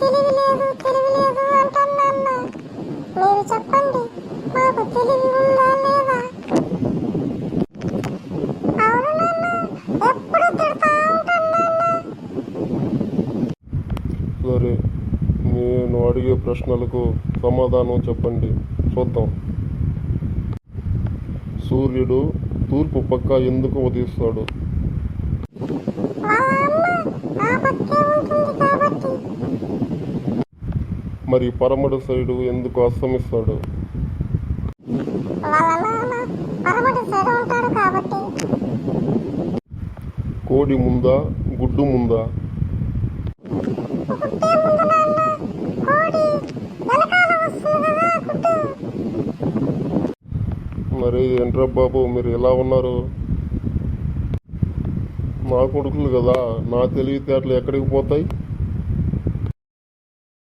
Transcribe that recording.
తెలివి లేదు తెలివి లేదు మీరు చెప్పండి మాకు తెలివి ఉందా లేదా? సరే నేను అడిగే ప్రశ్నలకు సమాధానం చెప్పండి చూద్దాం. సూర్యుడు తూర్పు పక్క ఎందుకు ఉదయిస్తాడు? మరి పరమడు సైడు ఎందుకు అస్తమిస్తాడు? కోడి ముందా గుడ్డు ముందా? మరి ఏంట్రా బాబు మీరు ఎలా ఉన్నారు? నా కొడుకులు కదా నా తెలివితేటలు ఎక్కడికి పోతాయి?